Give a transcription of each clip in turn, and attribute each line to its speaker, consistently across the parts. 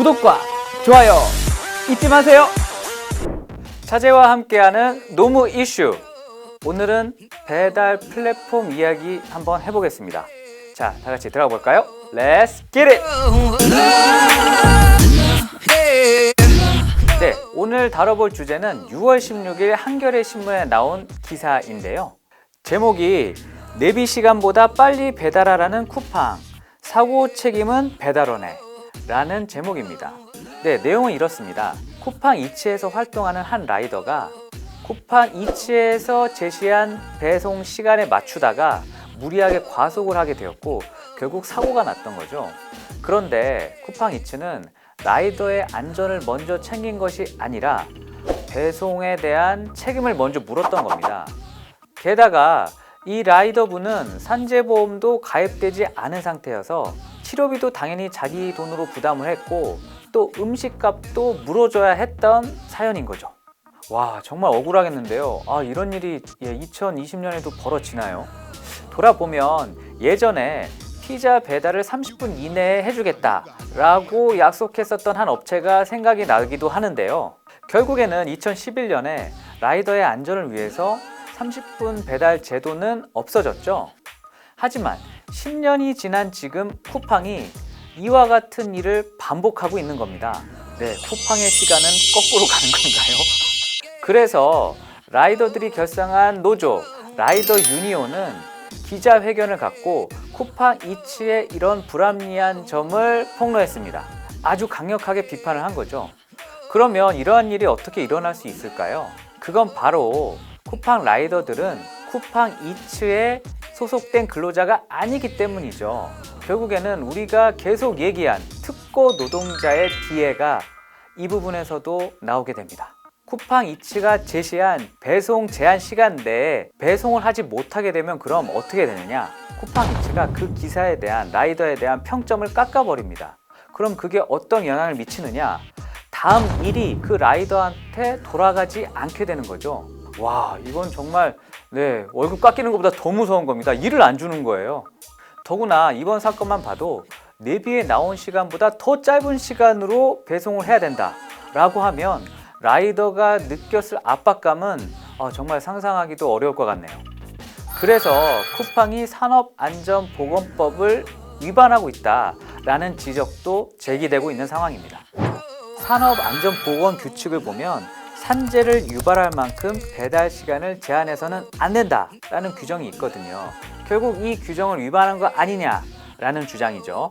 Speaker 1: 구독과 좋아요 잊지 마세요. 차재와 함께하는 노무 이슈. 오늘은 배달 플랫폼 이야기 한번 해보겠습니다. 자, 다 같이 들어가 볼까요? Let's get it! 네, 오늘 다뤄볼 주제는 6월 16일 한겨레 신문에 나온 기사인데요. 제목이 내비 시간보다 빨리 배달하라는 쿠팡 사고 책임은 배달원에 라는 제목입니다. 네, 내용은 이렇습니다. 쿠팡 이츠에서 활동하는 한 라이더가 쿠팡 이츠에서 제시한 배송 시간에 맞추다가 무리하게 과속을 하게 되었고 결국 사고가 났던 거죠. 그런데 쿠팡 이츠는 라이더의 안전을 먼저 챙긴 것이 아니라 배송에 대한 책임을 먼저 물었던 겁니다. 게다가 이 라이더분은 산재보험도 가입되지 않은 상태여서 치료비도 당연히 자기 돈으로 부담을 했고 또 음식값도 물어줘야 했던 사연인 거죠. 와 정말 억울하겠는데요. 아 이런 일이 2020년에도 벌어지나요? 돌아보면 예전에 피자 배달을 30분 이내에 해주겠다라고 약속했었던 한 업체가 생각이 나기도 하는데요. 결국에는 2011년에 라이더의 안전을 위해서 30분 배달 제도는 없어졌죠. 하지만 10년이 지난 지금 쿠팡이 이와 같은 일을 반복하고 있는 겁니다. 네, 쿠팡의 시간은 거꾸로 가는 건가요? 그래서 라이더들이 결성한 노조 라이더 유니온은 기자회견을 갖고 쿠팡 이츠의 이런 불합리한 점을 폭로했습니다. 아주 강력하게 비판을 한 거죠. 그러면 이러한 일이 어떻게 일어날 수 있을까요? 그건 바로 쿠팡 라이더들은 쿠팡 이츠에 소속된 근로자가 아니기 때문이죠. 결국에는 우리가 계속 얘기한 특고 노동자의 피해가 이 부분에서도 나오게 됩니다. 쿠팡 이츠가 제시한 배송 제한 시간 내에 배송을 하지 못하게 되면 그럼 어떻게 되느냐? 쿠팡 이츠가 그 기사에 대한 라이더에 대한 평점을 깎아버립니다. 그럼 그게 어떤 영향을 미치느냐? 다음 일이 그 라이더한테 돌아가지 않게 되는 거죠. 와, 이건 정말 네 월급 깎이는 것보다 더 무서운 겁니다. 일을 안 주는 거예요. 더구나 이번 사건만 봐도 내비에 나온 시간보다 더 짧은 시간으로 배송을 해야 된다라고 하면 라이더가 느꼈을 압박감은 어, 정말 상상하기도 어려울 것 같네요. 그래서 쿠팡이 산업안전보건법을 위반하고 있다라는 지적도 제기되고 있는 상황입니다. 산업안전보건 규칙을 보면 산재를 유발할 만큼 배달 시간을 제한해서는 안 된다라는 규정이 있거든요. 결국 이 규정을 위반한 거 아니냐라는 주장이죠.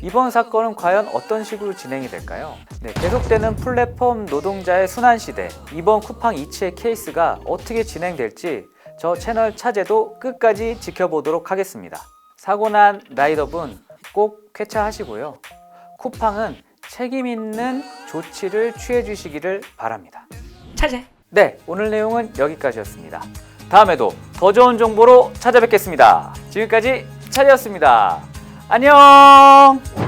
Speaker 1: 이번 사건은 과연 어떤 식으로 진행이 될까요? 네, 계속되는 플랫폼 노동자의 순환 시대. 이번 쿠팡 이츠의 케이스가 어떻게 진행될지 저 채널 차제도 끝까지 지켜보도록 하겠습니다. 사고 난 라이더분 꼭 쾌차하시고요. 쿠팡은 책임 있는 조치를 취해 주시기를 바랍니다.
Speaker 2: 차재.
Speaker 1: 네, 오늘 내용은 여기까지였습니다. 다음에도 더 좋은 정보로 찾아뵙겠습니다. 지금까지 차례였습니다. 안녕!